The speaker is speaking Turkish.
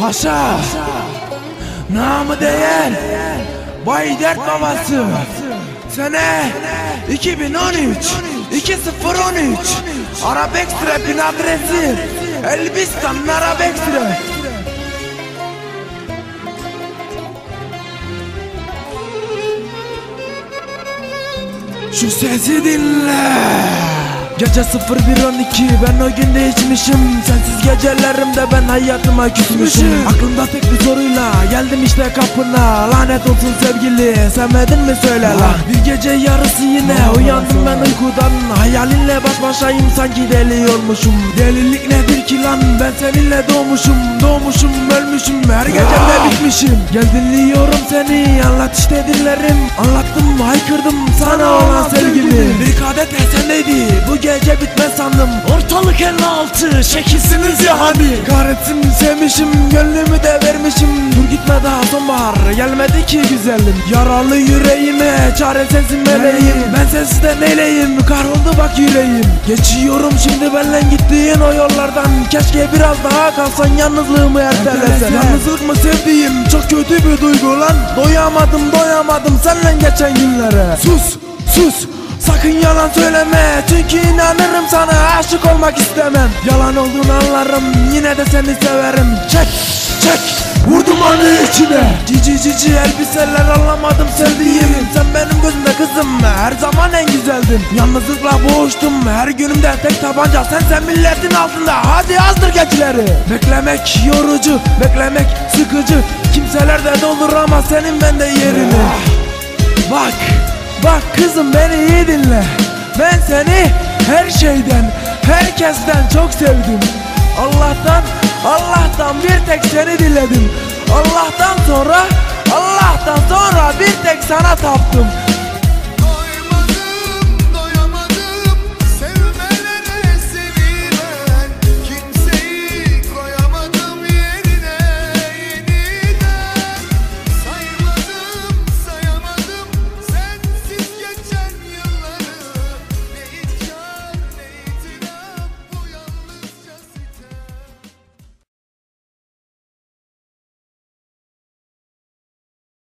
Paşa Namı değer Bay dert babası. Sene 2013 2013 Arabex Rap'in adresi Elbistan Arabex Rap Şu sesi dinle Gece 01.12 ben o gün değişmişim. Sensiz gecelerimde ben hayatıma küsmüşüm. Aklımda tek bir soruyla geldim işte kapına. Lanet olsun sevgili sevmedin mi söyle lan gece yarısı yine uyandım ben uykudan. Hayalinle baş başayım sanki deli olmuşum. Delilik nedir ki lan? Ben seninle doğmuşum Doğmuşum ölmüşüm. Her gecemde bitmişim. Gel dinliyorum seni anlat işte dinlerim Anlattım haykırdım sana olan sevgimi. Bir kadeh sendeydi bu gece bitmez sandım. Ortalık 56 şekilsiniz ya hani Kahretsin sevmişim gönlümü de vermişim. Dur gitme daha sonbahar gelmedi ki güzelim. Yaralı yüreğime çare sensin meleğim. Ben sensiz de neyleyim? Kahroldu bak yüreğim. Geçiyorum şimdi benle gittiğin o yollardan. Keşke biraz daha kalsan yalnızlığımı ertelesen. Yalnızlık mı sevdiğim? Çok kötü bir duygu lan. Doyamadım doyamadım seninle geçen günlere. Sus sus. Sakın yalan söyleme. Çünkü inanırım sana aşık olmak istemem. Yalan olduğunu anlarım. Yine de seni severim. Çek çek. Vurdum onu içine Cici cici elbiseler anlamadım sevdiğim en güzeldin Yalnızlıkla boğuştum. Her günümde tek tabanca Sen sen milletin altında. Hadi azdır geçileri Beklemek yorucu beklemek sıkıcı. Kimseler de dolduramaz senin bende yerini. Bak Bak kızım beni iyi dinle. Ben seni her şeyden Herkesten çok sevdim. Allah'tan Allah'tan bir tek seni diledim Allah'tan sonra Allah'tan sonra bir tek sana taptım